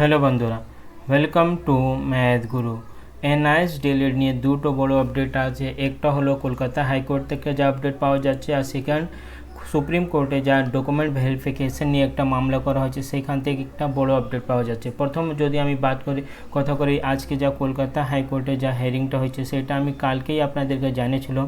Hello বন্ধুরা welcome to math Guru NIS delete নিয়ে দুটো বড় আপডেট আছে। একটা হলো কলকাতা হাইকোর্ট থেকে যা আপডেট পাওয়া যাচ্ছে, আর সেকেন্ড সুপ্রিম কোর্টে যা ডকুমেন্ট ভেরিফিকেশন নিয়ে একটা মামলা করা হয়েছে, সেখান থেকে একটা বড় আপডেট পাওয়া যাচ্ছে। প্রথম যদি আমি বাদ করি, কথা করি, আজকে যা কলকাতা হাইকোর্টে যা হেয়ারিংটা হয়েছে, সেটা আমি কালকেই আপনাদেরকে জানিয়েছিলাম।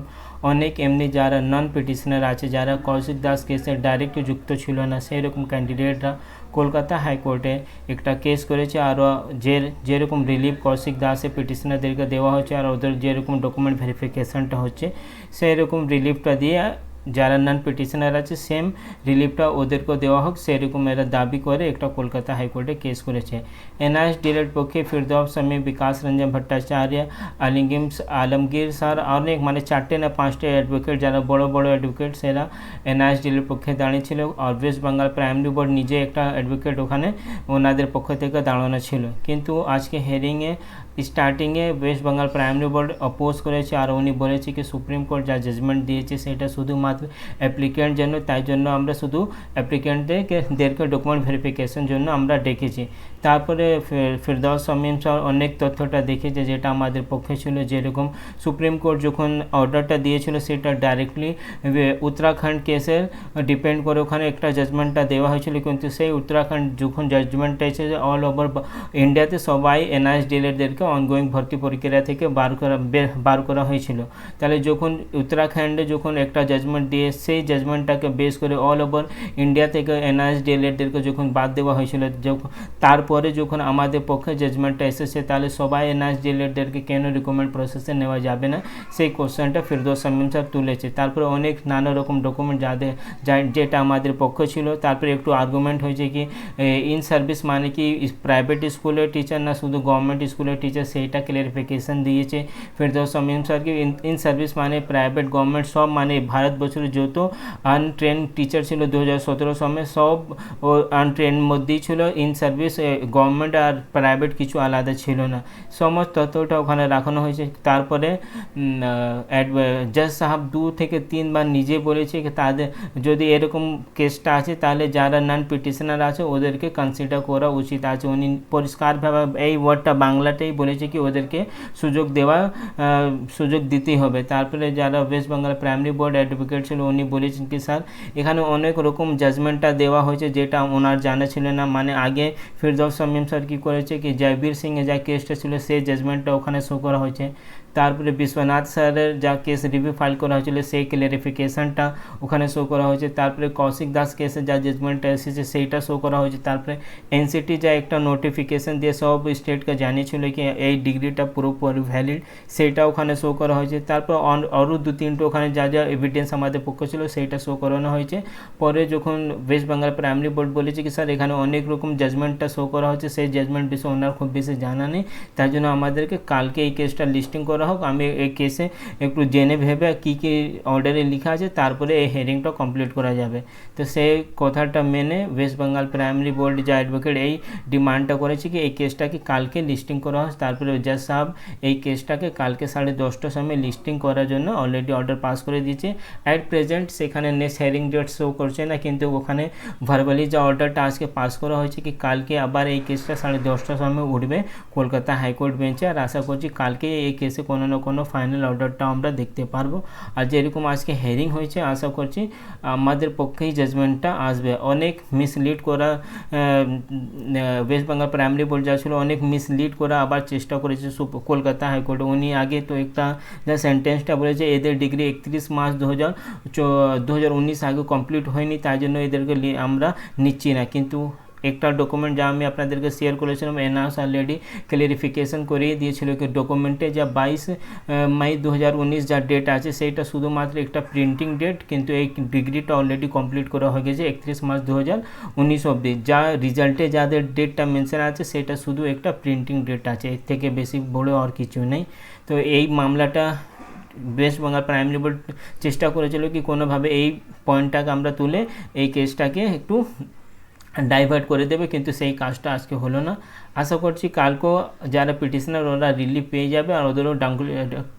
অনেক এমনি যারা নন পিটিশনার আছে, যারা কৌশিক দাস কেসে ডাইরেক্ট যুক্ত ছিল না সেই রকম ক্যান্ডিডেটরা কলকাতা হাইকোর্টে একটা কেস করেছে, আর যে, যেরকম রিলিফ কৌশিক দাসে পিটিশনারদেরকে দেওয়া হচ্ছে আর ওদের যেরকম ডকুমেন্ট ভেরিফিকেশনটা হচ্ছে সেই রকম রিলিফটা দিয়ে যারা নন পিটিশনার আছে সেম রিলিফটা ওদেরকে দেওয়া হোক। সেরকম এরা দাবি করে একটা কলকাতা হাইকোর্টে কেস করেছে। এনআইএস ডিলেট পক্ষে ফিরদৌস সামি বিকাশ রঞ্জন ভট্টাচার্য, আলিঙ্গিম আলমগীর স্যার, অনেক মানে চারটে না পাঁচটা অ্যাডভোকেট যারা বড় বড় অ্যাডভোকেট সেরা এনআইএস ডিলের পক্ষে দাঁড়িয়েছিল। আর ওয়েস্ট বেঙ্গল প্রাইমারি বোর্ড নিজে একটা অ্যাডভোকেট ওখানে ওনাদের পক্ষ থেকে দাঁড়ানো ছিল। কিন্তু আজকে স্টার্টিংয়ে West Bengal primary board oppose করেছে আর উনি বলেছে কি সুপ্রিম কোর্ট যা জাজমেন্ট দিয়েছে সেটা শুধুমাত্র অ্যাপ্লিকেন্ট জন্য, তাই জন্য আমরা শুধু অ্যাপ্লিকেন্টদেরকে ডকুমেন্ট ভেরিফিকেশন জন্য আমরা ডেকেছি। তারপরে ফিরদাউস সামিম স্যার অনেক তথ্যটা দেখেছে যেটা আমাদের পক্ষে ছিল যেরকম সুপ্রিম কোর্ট যখন অর্ডারটা দিয়েছিল সেটা ডাইরেক্টলি উত্তরাখণ্ড কেসের ডিপেন্ড করে ওখানে একটা জাজমেন্টটা দেওয়া হয়েছিল। কিন্তু সেই উত্তরাখণ্ড যখন জাজমেন্টটা এসেছে অল ওভার ইন্ডিয়াতে সবাই এনআইএস ডিলেরদেরকে অনগোয়িং ভর্তি প্রক্রিয়া থেকে বার করা বার করা হয়েছিল। তাহলে যখন উত্তরাখণ্ডে যখন একটা জাজমেন্ট দিয়ে সেই জাজমেন্টটাকে বেস করে অল ওভার ইন্ডিয়া থেকে এনআইএস ডিলেরদেরকে যখন বাদ দেওয়া হয়েছিল, যখন তারপরে যখন আমাদের পক্ষে জাজমেন্টটা এসেছে, তাহলে সবাই এনআইএস ডিলেরদেরকে কেন রিকমেন্ড প্রসেসে নেওয়া যাবে না? সেই কোশ্চেনটা ফিরদোস সামিম স্যার তুলেছে। তারপরে অনেক নানা রকম ডকুমেন্ট যাদের যেটা আমাদের পক্ষ ছিল, তারপরে একটু আর্গুমেন্ট হয়েছে কি ইন সার্ভিস মানে কি প্রাইভেট স্কুলের টিচার না, শুধু গভর্নমেন্ট স্কুলের টিচার সেইটা ক্লিয়ারিফিকেশন দিয়েছে ফিরদৌস সামিম স্যার কি ইন সার্ভিস মানে প্রাইভেট গভর্নমেন্ট সব মানে ভারতবর্ষের যত আনট্রেন টিচার ছিল দু হাজার সতেরো সময় সব আনট্রেন মধ্যেই ছিল। ইন সার্ভিস গভর্নমেন্ট আর প্রাইভেট কিছু আলাদা ছিল না। সমস্ত তথ্যটা ওখানে রাখানো হয়েছে। তারপরে জাজ সাহেব দু থেকে তিনবার নিজে বলেছে তাদের, যদি এরকম কেসটা আছে, তাহলে যারা নন পিটিশনার আছে, ওদেরকে কনসিডার করা উচিত আছে। উনি পরিষ্কারভাবে এই ওয়ার্ডটা বাংলাতেই বলেছে কি ওদেরকে সুযোগ দেওয়া সুযোগ দিতেই হবে। তারপরে যারা West Bengal primary board advocate ছিল, উনি বলেছেন কি, স্যার, এখানে অনেক রকম জাজমেন্টটা দেওয়া হয়েছে, যেটা ওনার জানা ছিল না। মানে আগে ফিরদৌস সামিম স্যার কী করেছে কি, জয়বীর সিংয়ে যা কেসটা ছিল, সেই জাজমেন্টটা ওখানে শো করা হয়েছে। তারপরে বিশ্বনাথ স্যারের যা কেস রিভিউ ফাইল করা হয়েছিল, সেই ক্লিয়ারিফিকেশনটা ওখানে শো করা হয়েছে। তারপরে কৌশিক দাস কেসে যা জাজমেন্টটা এসেছে, সেইটা শো করা হয়েছে। তারপরে এনসিটি যা একটা নোটিফিকেশন দিয়ে সব স্টেটকে জানিয়েছিল কি এই ডিগ্রিটা পুরোপুরি ভ্যালিড সেইটা ওখানে শো করা হয়েছে। তারপর আরও দু, তিনটে ওখানে যা যা এভিডেন্স আমাদের পক্ষে ছিল, সেইটা শো করানো হয়েছে। পরে যখন ওয়েস্ট বেঙ্গল প্রাইমারি বোর্ড বলেছে কি, স্যার, এখানে অনেক রকম জাজমেন্টটা শো করা হয়েছে। সেই জাজমেন্ট বিষয়ে ওনার খুব বেশি জানা নেই। তাই জন্য আমাদেরকে কালকে এই কেসটা লিস্টিং করা হোক, আমি এই কেসে একটু জেনে ভেবে কী কী অর্ডারে লেখা আছে, তারপরে এই হেয়ারিংটা কমপ্লিট করা যাবে। তো সেই কথাটা মেনে ওয়েস্ট বেঙ্গল প্রাইমারি বোর্ড যা অ্যাডভোকেট এই ডিমান্ডটা করেছে কি, এই কেসটাকে কালকে লিস্টিং করা হয় তারপরে জাজ সাহেব এই কেসটাকে কালকে সাড়ে দশটার সময় লিস্টিং করার জন্য অলরেডি অর্ডার পাস করে দিয়েছে। অ্যাট প্রেজেন্ট সেখানে নেক্সট হেয়ারিং ডেট শো করছে না, কিন্তু ওখানে ভার্বালি যা অর্ডারটা আজকে পাস করা হয়েছে কি, কালকে আবার এই কেসটা সাড়ে দশটার সময় উঠবে কলকাতা হাইকোর্ট বেঞ্চে আর আশা করছি কালকে এই কেসে কোনো না কোনো ফাইনাল অর্ডারটা আমরা দেখতে পারব। আর যেরকম আজকে হেয়ারিং হয়েছে, আশা করছি আমাদের পক্ষেই জাজমেন্টটা আসবে। অনেক মিসলিড করা ওয়েস্ট বেঙ্গল প্রাইমারি বোর্ড যা ছিল, অনেক মিসলিড করা আবার চেষ্টা করেছে কলকাতা হাইকোর্টে। উনি আগে তো একটা যা সেন্টেন্সটা বলেছে, এদের ডিগ্রি একত্রিশ মার্চ দু হাজার দু হাজার উনিশ আগে কমপ্লিট হয়নি, তাই জন্য এদেরকে আমরা নিচ্ছি না। কিন্তু একটা ডকুমেন্ট যা আমি আপনাদেরকে শেয়ার করেছিলাম এনআস অলরেডি ক্লিয়ারিফিকেশন করিয়ে দিয়েছিল কি ডকুমেন্টে যা বাইশ মে দু যা ডেট আছে, সেইটা শুধুমাত্র একটা প্রিন্টিং ডেট কিন্তু এই ডিগ্রিটা অলরেডি কমপ্লিট করা হয়ে গেছে একত্রিশ মার্চ দু হাজার উনিশ অবধি। যা রেজাল্টে যাদের ডেটটা মেনশন আছে, সেটা শুধু একটা প্রিন্টিং ডেট আছে, এর থেকে বেশি বড় আর কিছু নেই। তো এই মামলাটা ওয়েস্ট বেঙ্গল প্রাইমারি বোর্ড চেষ্টা করেছিল কি কোনোভাবে এই পয়েন্টটাকে আমরা তুলে এই কেসটাকে একটু ডাইভার্ট করে দেবে, কিন্তু সেই কাজটা আজকে হলো না। আশা করছি কালকেও যারা পিটিশনার ওরা রিলিফ পেয়ে যাবে আর ওদেরও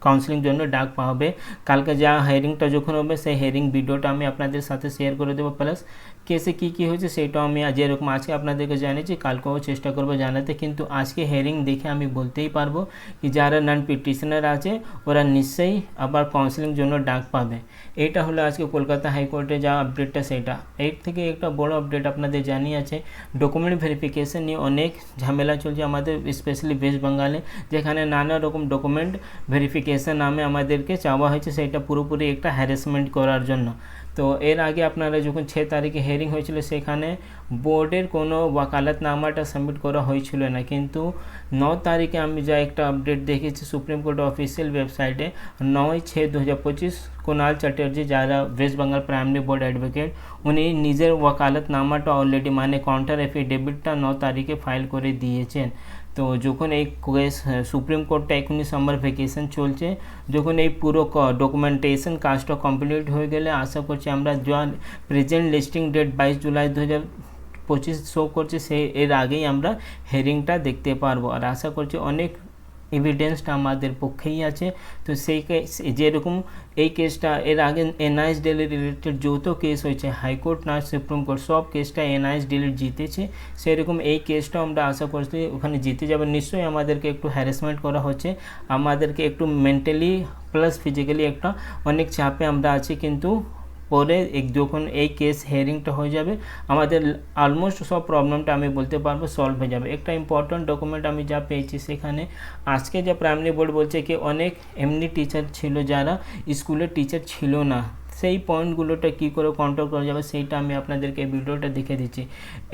কাউন্সিলিং জন্য ডাক পাবে কালকে যা হেয়ারিংটা যখন হবে, সেই হেয়ারিং ভিডিওটা আমি আপনাদের সাথে শেয়ার করে দেবো প্লাস কেসে কী কী হয়েছে সেটাও আমি যেরকম আজকে আপনাদেরকে জানিয়েছি, কালকেও চেষ্টা করব জানাতে। কিন্তু আজকে হেয়ারিং দেখে আমি বলতেই পারব কি যারা নন পিটিশনার আছে, ওরা নিশ্চয়ই আবার কাউন্সিলিং জন্য ডাক পাবে। এটা হলো আজকে কলকাতা হাইকোর্টে যা আপডেটটা সেটা। এর থেকে একটা বড় আপডেট আপনাদের জানিয়ে আছে ডকুমেন্ট ভেরিফিকেশন নিয়ে অনেক ঝামেলা চলছে আমাদের স্পেশালি ওয়েস্ট বেঙ্গলে যেখানে নানা রকম ডকুমেন্ট ভেরিফিকেশন নামে আমাদেরকে চাওয়া হয়েছে, সেটা পুরোপুরি একটা হ্যারাসমেন্ট করার জন্য। তো এর আগে আপনারা যখন ছ তারিখে হেয়ারিং হয়েছিল, সেখানে বোর্ডের কোনো ওয়াকালতনামাটা সাবমিট করা হয়েছিল না। কিন্তু ন তারিখে আমি যা একটা আপডেট দেখেছি সুপ্রিম কোর্ট অফিসিয়াল ওয়েবসাইটে নয় ছ দু হাজার পঁচিশ কুণাল চ্যাটার্জি যারা West Bengal primary board advocate উনি নিজের ওয়াকালতনামাটা অলরেডি মানে কাউন্টার এফিডেভিটটা ন তারিখে ফাইল করে দিয়েছেন। তো যখন এই কেস সুপ্রিম কোর্টটা এখনই সামার ভ্যাকেশন চলছে, যখন এই পুরো ডকুমেন্টেশন কাজটা কমপ্লিট হয়ে গেলে আশা করছি আমরা যা প্রেজেন্ট লিস্টিং ডেট বাইশ জুলাই দু হাজার পঁচিশ শো করছে, সে, এর আগেই আমরা হেয়ারিংটা দেখতে পারব। আর আশা করছি অনেক এভিডেন্সটা আমাদের পক্ষেই আছে। তো সেই কেস যেরকম এই কেসটা এর আগে এনআইএস ডেলি রিলেটেড যত কেস হয়েছে হাইকোর্ট না সুপ্রিম কোর্ট সব কেসটা এনআইএস ডেলি জিতেছে। সেরকম এই কেসটাও আমরা আশা করছি ওখানে জিতে যাবে। নিশ্চয়ই আমাদেরকে একটু হ্যারাসমেন্ট করা হচ্ছে। আমাদেরকে একটু মেন্টালি প্লাস ফিজিক্যালি একটা অনেক চাপে আমরা আছি, কিন্তু পরে যখন এই কেস হেয়ারিংটা হয়ে যাবে, আমাদের অলমোস্ট সব প্রবলেমটা আমি বলতে পারব সলভ হয়ে যাবে। একটা ইম্পর্ট্যান্ট ডকুমেন্ট আমি যা পেয়েছি সেখানে আজকে যা প্রাইমারি বোর্ড বলছে কি, অনেক এমনি টিচার ছিল যারা স্কুলের টিচার ছিল না। সেই পয়েন্টগুলোটা কী করে কন্ট্রোল করা যাবে সেইটা আমি আপনাদেরকে ভিডিওটা দেখে দিচ্ছি।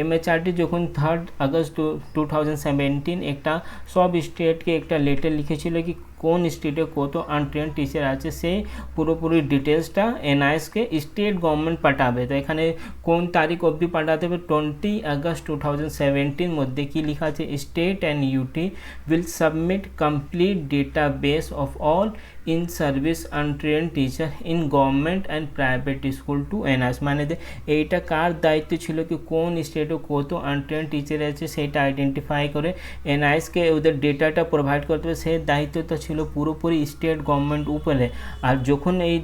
এমএচআরটি যখন third August two thousand seventeen একটা সব স্টেটকে একটা লেটার লিখেছিল কি কোন স্টেটে কত আনট্রেন টিচার আছে সেই পুরোপুরি ডিটেলসটা এনআইএসকে স্টেট গভর্নমেন্ট পাঠাবে। তো এখানে কোন তারিখ অবধি পাঠাতে হবে? Twenty August two thousand seventeen মধ্যে কী লেখা আছে? State and UT will submit complete data base of all in service untrained teacher in government and private school to NIS মানে এইটা কার দায়িত্ব ছিল কি কোন স্টেটে কত আনট্রেন টিচার আছে সেটা আইডেন্টিফাই করে এনআইএসকে ওদের ডেটাটা প্রোভাইড করতে হবে। সেই দায়িত্বটা ছিল পুরোপুরি স্টেট গভর্নমেন্ট উপরে। আর যখন এই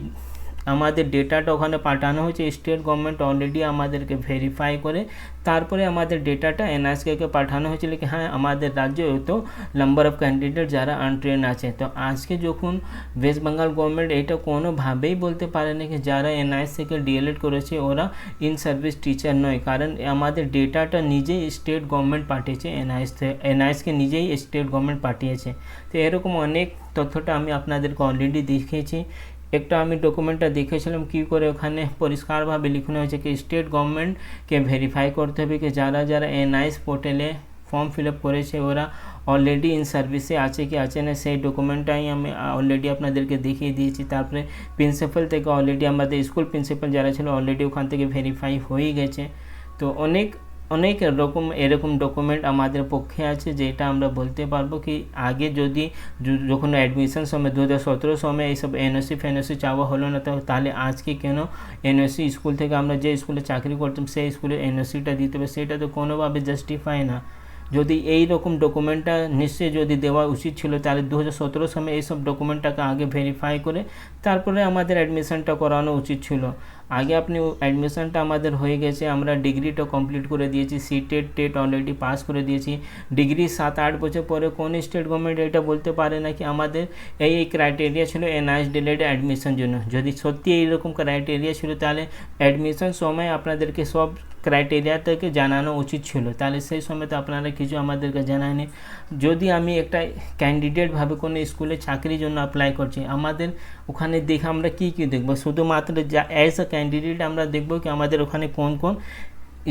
আমাদের ডেটাটা ওখানে পাঠানো হয়েছে, স্টেট গভর্নমেন্ট অলরেডি আমাদেরকে ভেরিফাই করে। তারপরে আমাদের ডেটাটা এনআইএসকে পাঠানো হয়েছিল কি হ্যাঁ আমাদের রাজ্যে এত নাম্বার অফ ক্যান্ডিডেট যারা আনট্রেন আছে। তো আজকে যখন ওয়েস্ট বেঙ্গল গভর্নমেন্ট এটা কোনোভাবেই বলতে পারে না কি, যারা এনআইএস থেকে ডিএলএড করেছে, ওরা ইন সার্ভিস টিচার নয়। কারণ আমাদের ডেটাটা নিজেই স্টেট গভর্নমেন্ট পাঠিয়েছে এনআইএস এনআইএসকে নিজেই স্টেট গভর্নমেন্ট পাঠিয়েছে। তো এরকম অনেক তথ্যটা আমি আপনাদেরকে অলরেডি দেখিয়েছি। একটা আমি ডকুমেন্টটা দেখেছিলাম, কী করে ওখানে পরিষ্কারভাবে লিখানো হয়েছে কি স্টেট গভর্নমেন্টকে ভেরিফাই করতে হবে কি যারা যারা এনআইএস পোর্টালে ফর্ম ফিল আপ করেছে, ওরা অলরেডি ইন সার্ভিসে আছে কি আছে না, সেই ডকুমেন্টটাই আমি অলরেডি আপনাদেরকে দেখিয়ে দিয়েছি। তারপরে প্রিন্সিপাল থেকে অলরেডি আমাদের স্কুল প্রিন্সিপাল যারা ছিল অলরেডি ওখান থেকে ভেরিফাই হয়ে গেছে। তো অনেক অনেক রকম এরকম ডকুমেন্ট আমাদের পক্ষে আছে যেটা আমরা বলতে পারব কি আগে যদি যখন অ্যাডমিশন সময় দু হাজার সতেরো সময় এইসব এনওসি ফেনওসি চাওয়া হলো না তাহলে আজকে কেন এনওসি স্কুল থেকে আমরা যে স্কুলে চাকরি করতাম, সেই স্কুলে এনওসিটা দিতে হবে, সেটা তো কোনোভাবে জাস্টিফাই না। যদি এই রকম ডকুমেন্টটা নিশ্চয়ই যদি দেওয়া উচিত ছিল, তাহলে দু সতেরো সময় এইসব ডকুমেন্টটাকে আগে ভেরিফাই করে তারপরে আমাদের অ্যাডমিশনটা করানো উচিত ছিল। আগে আপনি অ্যাডমিশনটা আমাদের হয়ে গেছে, আমরা ডিগ্রিটা কমপ্লিট করে দিয়েছি C TET TET already pass করে দিয়েছি। ডিগ্রি সাত আট বছর পরে কোন স্টেট গভর্নমেন্ট এটা বলতে পারে না কি আমাদের এই এই ক্রাইটেরিয়া ছিল এনআইএস ডিলেড অ্যাডমিশন জন্য। যদি সত্যি এইরকম ক্রাইটেরিয়া ছিল, তাহলে অ্যাডমিশন সময় আপনাদেরকে সব ক্রাইটেরিয়া থেকে জানানো উচিত ছিল? তাহলে সেই সময় তো আপনারা কিছু আমাদেরকে জানায়নি। যদি আমি একটা ক্যান্ডিডেটভাবে কোনো স্কুলে চাকরির জন্য অ্যাপ্লাই করছি, আমাদের ওখানে দেখে আমরা কী কী দেখব? শুধুমাত্র যা অ্যাজ আ ক্যান্ডিডেট আমরা দেখব কি আমাদের ওখানে কোন কোন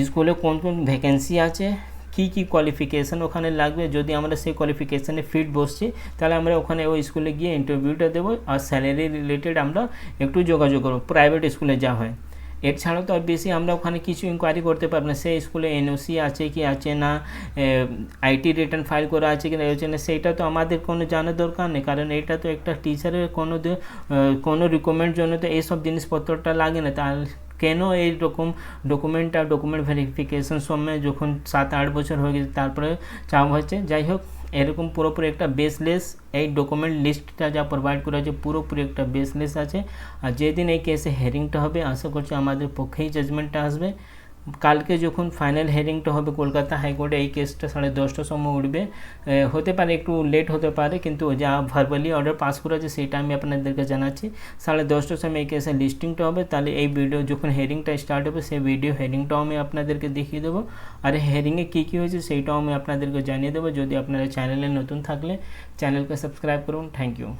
স্কুলে কোন কোন ভ্যাকেন্সি আছে, কী কী কোয়ালিফিকেশান ওখানে লাগবে? যদি আমরা সেই কোয়ালিফিকেশানে ফিট বসছি, তাহলে আমরা ওখানে ওই স্কুলে গিয়ে ইন্টারভিউটা দেবো আর স্যালারি রিলেটেড আমরা একটু যোগাযোগ করব। প্রাইভেট স্কুলে যা হয়। এছাড়াও তো আর বেশি আমরা ওখানে কিছু ইনকোয়ারি করতে পারব না। সেই স্কুলে এনওসি আছে কি আছে না আইটি রিটার্ন ফাইল করা আছে কি না না সেইটা তো আমাদের কোনো জানার দরকার নেই। কারণ এটা তো একটা টিচারের কোনো কোনো রিকমেন্ড জন্য তো এইসব জিনিসপত্রটা লাগে না। তাহলে কেন এইরকম ডকুমেন্ট আর ডকুমেন্ট ভেরিফিকেশন সময় যখন সাত আট বছর হয়ে গেছে, তারপরে চাওয়া হচ্ছে যাই হোক, এরকম পুরোপুরি একটা বেসলেস এই ডকুমেন্ট লিস্টটা যা প্রোভাইড করা আছে পুরোপুরি একটা বেসলেস আছে। আর যেদিন এই কেসে হেয়ারিংটা হবে, আশা করছি আমাদের পক্ষেই জাজমেন্টটা আসবে। কালকে যখন ফাইনাল হিয়ারিংটা হবে কলকাতা হাইকোর্টে, এই কেসটা সাড়ে দশটার সময় উঠবে। হতে পারে একটু লেট হতে পারে, কিন্তু যা ভার্বালি অর্ডার পাস করেছে সেটা আমি আপনাদেরকে জানাচ্ছি। সাড়ে দশটার সময় এই কেসের লিস্টিংটা হবে, তাহলে এই ভিডিও যখন হেয়ারিংটা স্টার্ট হবে, সেই ভিডিও হেয়ারিংটাও আমি আপনাদেরকে দেখিয়ে দেবো। আর হেয়ারিংয়ে কী কী হয়েছে সেইটাও আমি আপনাদেরকে জানিয়ে দেবো। যদি আপনারা চ্যানেলে নতুন থাকলে চ্যানেলকে সাবস্ক্রাইব করুন। Thank you